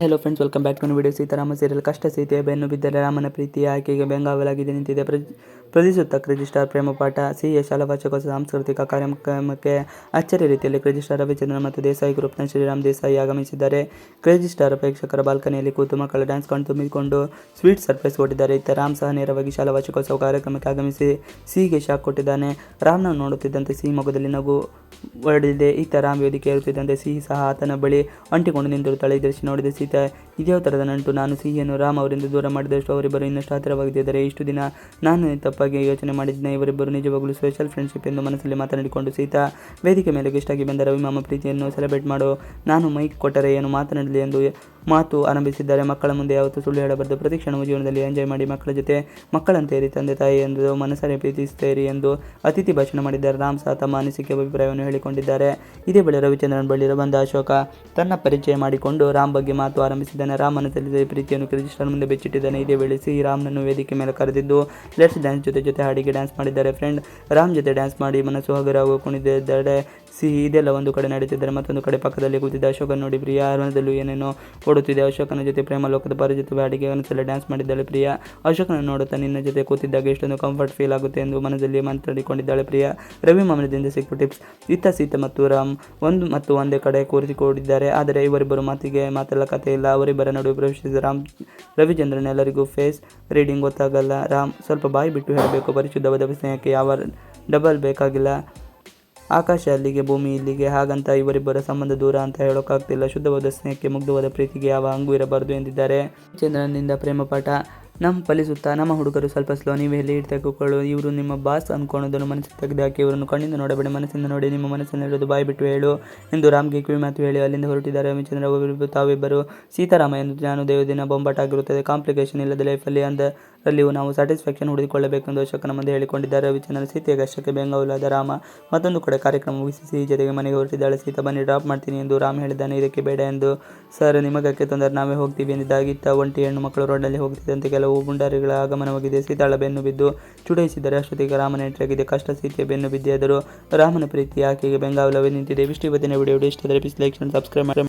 Hello friends welcome back to video Seetharama serial ಕಷ್ಟ ಸೀತೆಯ ಬೆನ್ನು ಬಿದ್ದರೆ ರಾಮನ ಪ್ರೀತಿ ಆಕೆಗೆ ಬೆಂಗಾವಲಾಗಿದೆ ನಿಂತಿದೆ. ಪ್ರ ಪ್ರತಿಸುತ್ತ ಕ್ರಿಜಿಸ್ಟಾರ್ ಪ್ರೇಮ ಪಾಠ ಸಿ ಶಾಲಾ ವಾರ್ಷಿಕೋತ್ಸವ ಸಾಂಸ್ಕೃತಿಕ ಕಾರ್ಯಕ್ರಮಕ್ಕೆ ಅಚ್ಚರಿ ರೀತಿಯಲ್ಲಿ ಕ್ರೇಜಿ ಸ್ಟಾರ್ ರವಿಚಂದ್ರನ್ ಮತ್ತು ದೇಸಾಯಿ ಗ್ರೂಪ್ನ ಶ್ರೀರಾಮ್ ದೇಸಾಯಿ ಆಗಮಿಸಿದ್ದಾರೆ. ಕ್ರೇಜಿ ಸ್ಟಾರ್ ಪ್ರೇಕ್ಷಕರ ಬಾಲ್ಕನಿಯಲ್ಲಿ ಕೂತು ಮಕ್ಕಳ ಡ್ಯಾನ್ಸ್ ತುಂಬಿಕೊಂಡು ಸ್ವೀಟ್ ಸರ್ಪ್ರೈಸ್ ಕೊಟ್ಟಿದ್ದಾರೆ. ಇತ್ತ ರಾಮ್ ಸಹ ನೇರವಾಗಿ ಶಾಲಾ ವಾರ್ಷಿಕೋತ್ಸವ ಕಾರ್ಯಕ್ರಮಕ್ಕೆ ಆಗಮಿಸಿ ಸಿಗೆ ಶಾಕ್ ಕೊಟ್ಟಿದ್ದಾನೆ. ರಾಮ್ನ ನೋಡುತ್ತಿದ್ದಂತೆ ಸಿ ಮಗುದಲ್ಲಿ ನಗು ಹೊರಡಿದೆ ಈತ ರಾಮ್ ವೇದಿಕೆ ಏರುತ್ತಿದ್ದಂತೆ ಸಿಹಿ ಸಹ ಆತನ ಬಳಿ ಅಂಟಿಕೊಂಡು ನಿಂತಿರುತ್ತಾಳೆ ಈ ದೃಶ್ಯ ನೋಡಿದ ಸೀತಾ, ಇದೇ ಥರದ ನಂಟು ನಾನು ಸಿಹಿಯನ್ನು ರಾಮ್ ಅವರಿಂದ ದೂರ ಮಾಡಿದಷ್ಟು ಅವರಿಬ್ಬರು ಇನ್ನಷ್ಟು ಹತ್ತಿರವಾಗಿದ್ದರೆ ಇಷ್ಟು ದಿನ ನಾನು ತಪ್ಪಾಗಿ ಯೋಚನೆ ಮಾಡಿದ್ದೆ ಇವರಿಬ್ಬರು ನಿಜವಾಗಲೂ ಸ್ಪೆಷಲ್ ಫ್ರೆಂಡ್ಶಿಪ್ ಎಂದು ಮನಸ್ಸಲ್ಲಿ ಮಾತನಾಡಿಕೊಂಡು ಸೀತಾ, ವೇದಿಕೆ ಮೇಲೆ ಗೆಸ್ಟಾಗಿ ಬಂದ ರವಿಮಾಮ ಪ್ರೀತಿಯನ್ನು ಸೆಲೆಬ್ರೇಟ್ ಮಾಡು. ನಾನು ಮೈಕ್ ಕೊಟ್ಟರೆ ಏನು ಮಾತನಾಡಲಿ ಎಂದು ಮಾತು ಆರಂಭಿಸಿದ್ದಾರೆ. ಮಕ್ಕಳ ಮುಂದೆ ಯಾವತ್ತೂ ಸುಳ್ಳು ಹೇಳಬಾರದು. ಪ್ರತಿ ಕ್ಷಣವು ಜೀವನದಲ್ಲಿ ಎಂಜಾಯ್ ಮಾಡಿ ಮಕ್ಕಳ ಜೊತೆ ಮಕ್ಕಳಂತೆ ಇರಿ ತಂದೆ ತಾಯಿ ಎಂದು ಮನಸ್ಸಲ್ಲಿ ಪ್ರೀತಿಸುತ್ತೀರಿ ಎಂದು ಅತಿಥಿ ಭಾಷಣ ಮಾಡಿದ್ದಾರೆ. ರಾಮ್ ಸಹ ತಮ್ಮ ಅನಿಸಿಕೆ ಅಭಿಪ್ರಾಯವನ್ನು ಹೇಳಿಕೊಂಡಿದ್ದಾರೆ. ಇದೇ ವೇಳೆ ರವಿಚಂದ್ರನ್ ಬಳಿ ಬಂದ ಅಶೋಕ ತನ್ನ ಪರಿಚಯ ಮಾಡಿಕೊಂಡು ರಾಮ್ ಬಗ್ಗೆ ಮಾತು ಆರಂಭಿಸಿದ್ದಾನೆ. ರಾಮ್ ಮನಸ್ಸಲ್ಲಿ ಪ್ರೀತಿಯನ್ನು ಕ್ರಿಜಿಸ್ಟರ್ ಮುಂದೆ ಬೆಚ್ಚಿಟ್ಟಿದ್ದಾನೆ. ಇದೇ ವೇಳೆ ಸಿ. ರಾಮ್ನನ್ನು ವೇದಿಕೆ ಮೇಲೆ ಕರೆದಿದ್ದು, ಲೆಟ್ಸ್ ಡ್ಯಾನ್ಸ್ ಜೊತೆ ಜೊತೆ ಹಾಡಿಗೆ ಡ್ಯಾನ್ಸ್ ಮಾಡಿದ್ದಾರೆ ಫ್ರೆಂಡ್. ರಾಮ್ ಜೊತೆ ಡ್ಯಾನ್ಸ್ ಮಾಡಿ ಮನಸ್ಸು ಹಗುರವಾಗಿ ಕುಣಿದಿದ್ದಾರೆ ಸಿಹಿ ಇದೆಲ್ಲ ಒಂದು ಕಡೆ ನಡೀತಿದ್ದಾರೆ, ಮತ್ತೊಂದು ಕಡೆ ಪಕ್ಕದಲ್ಲಿ ಕೂತಿದ್ದ ಅಶೋಕನ್ ನೋಡಿ ಪ್ರಿಯಾ ಮನದಲ್ಲೂ ಏನೇನೋ ಓಡುತ್ತಿದೆ ಅಶೋಕನ ಜೊತೆ ಪ್ರೇಮ ಲೋಕದ ಪರಿಚಿತ ಹಾಡಿಗೆ ಒಂದ್ಸಲ ಡ್ಯಾನ್ಸ್ ಮಾಡಿದ್ದಾಳೆ ಪ್ರಿಯಾ. ಅಶೋಕನ ನೋಡುತ್ತಾ ನಿನ್ನ ಜೊತೆ ಕೂತಿದ್ದಾಗ ಎಷ್ಟೊಂದು ಕಂಫರ್ಟ್ ಫೀಲ್ ಆಗುತ್ತೆ ಎಂದು ಮನದಲ್ಲಿ ಮಾತಾಡಿಕೊಂಡಿದ್ದಾಳೆ ಪ್ರಿಯಾ. ರವಿ ಮಾಮನದಿಂದ ಸಿಕ್ಕು ಟಿಪ್ಸ್ ಇತ್ತ ಸೀತ ಮತ್ತು ರಾಮ್ ಒಂದು ಮತ್ತು ಒಂದೇ ಕಡೆ ಕೂರಿಸಿಕೊಂಡಿದ್ದಾರೆ. ಆದರೆ ಇವರಿಬ್ಬರು ಮಾತಿಗೆ ಮಾತೆಲ್ಲ ಕಥೆ ಇಲ್ಲ. ಅವರಿಬ್ಬರ ನಡುವೆ ಪ್ರವೇಶಿಸಿದ ರಾಮ್, ರವಿಚಂದ್ರನ್ ಎಲ್ಲರಿಗೂ ಫೇಸ್ ರೀಡಿಂಗ್ ಗೊತ್ತಾಗಲ್ಲ. ರಾಮ್ ಸ್ವಲ್ಪ ಬಾಯಿ ಬಿಟ್ಟು ಹೇಳಬೇಕು. ಪರಿಶುದ್ಧವಾದ ಸ್ನೇಹಕ್ಕೆ ಯಾವ ಡಬಲ್ ಬೇಕಾಗಿಲ್ಲ. ಆಕಾಶ ಅಲ್ಲಿಗೆ, ಭೂಮಿ ಇಲ್ಲಿಗೆ, ಹಾಗಂತ ಇವರಿಬ್ಬರ ಸಂಬಂಧ ದೂರ ಅಂತ ಹೇಳೋಕ್ಕಾಗ್ತಿಲ್ಲ ಶುದ್ಧವಾದ ಸ್ನೇಹಕ್ಕೆ, ಮುಗ್ಧವಾದ ಪ್ರೀತಿಗೆ ಯಾವ ಹಂಗು ಇರಬಾರದು ಎಂದಿದ್ದಾರೆ. ಚಂದ್ರನಿಂದ ಪ್ರೇಮ ಪಾಠ ನಮ್ಮ ಫಲಿಸುತ್ತಾ ನಮ್ಮ ಹುಡುಗರು ಸ್ವಲ್ಪ ಸ್ಲೋ ನೀವು ಎಲ್ಲಿ ತೆಗೆದುಕೊಳ್ಳು ಇವರು ನಿಮ್ಮ ಬಾಸ್ ಅನ್ಕೊಳ್ಳೋದನ್ನು ಮನಸ್ಸಿಗೆ ತೆಗೆದುಹಾಕಿ ಇವರನ್ನು ಕಣ್ಣಿಂದ ನೋಡಬೇಡಿ, ಮನಸ್ಸಿಂದ ನೋಡಿ, ನಿಮ್ಮ ಮನಸ್ಸಿನಲ್ಲಿರೋದು ಬಾಯಿ ಬಿಟ್ಟು ಹೇಳು ಎಂದು ರಾಮ್ಗೆ ಕಿವಿ ಮಾತು ಹೇಳಿ ಅಲ್ಲಿಂದ ಹೊರಟಿದ್ದಾರೆ. ರವಿಚಂದ್ರ, ಒಬ್ಬರಿಬ್ಬರು ತಾವಿಬ್ಬರು ಸೀತಾರಾಮ ಎಂದು ನಾನು ದೇವದಿನ ಬೊಂಬಾಟ ಆಗಿರುತ್ತದೆ ಕಾಂಪ್ಲಿಕೇಶನ್ ಇಲ್ಲದ ಲೈಫಲ್ಲಿ ಅಂದರಲ್ಲಿಯೂ ನಾವು ಸ್ಯಾಟಿಸ್ಫ್ಯಾಕ್ಷನ್ ಹುಡುಕಿಕೊಳ್ಳಬೇಕೆಂದು ಅಶೋಕನ ಮುಂದೆ ಹೇಳಿಕೊಂಡಿದ್ದಾರೆ ರವಿಚಂದ್ರ, ಸೀತೆಯ ಕಷ್ಟಕ್ಕೆ ಬೆಂಗಾವಲಾದ ರಾಮ ಮತ್ತೊಂದು ಕಡೆ ಕಾರ್ಯಕ್ರಮ ಮುಗಿಸಿ ಜೊತೆಗೆ ಮನೆಗೆ ಹೊರಟಿದ್ದಾಳೆ. ಸೀತಾ, ಬನ್ನಿ ಡ್ರಾಪ್ ಮಾಡ್ತೀನಿ ಎಂದು ರಾಮ್ ಹೇಳಿದ್ದಾನೆ. ಇದಕ್ಕೆ ಬೇಡ ಎಂದು, ಸರ್, ನಿಮಗಕ್ಕೆ ತೊಂದರೆ, ನಾವೇ ಹೋಗ್ತೀವಿ ಎಂದಿದ್ದಾಗಿತ್ತ ಒಂಟಿ ಹೆಣ್ಣು ಮಕ್ಕಳು ರೋಡಲ್ಲಿ ಹೋಗ್ತಿದ್ದಂತೆ ಕೆಲವು ಗುಂಡಾರಿಗಳ ಆಗಮನವಾಗಿದೆ. ಸೀತಾಳ ಬೆನ್ನು ಬಿದ್ದು ಚುಡಾಯಿಸಿದರೆ ಅಷ್ಟೊತ್ತಿಗೆ ರಾಮನ ಎಂಟ್ರಿಯಾಗಿದೆ ಕಷ್ಟ ಸೀತೆಯ ಬೆನ್ನು ಬಿದ್ದಿಯಾದರೂ ರಾಮನ ಪ್ರೀತಿ ಆಕೆಗೆ ಬೆಂಗಾವಲವೇ ನಿಂತಿದೆ. ಇಷ್ಟು ಇವತ್ತಿನ ವಿಡಿಯೋ ಇಷ್ಟ ಆದರೆ ಪ್ಲೀಸ್ ಲೈಕ್ ಸಬ್ಸ್ಕ್ರೈಬ್ ಮಾಡಿ.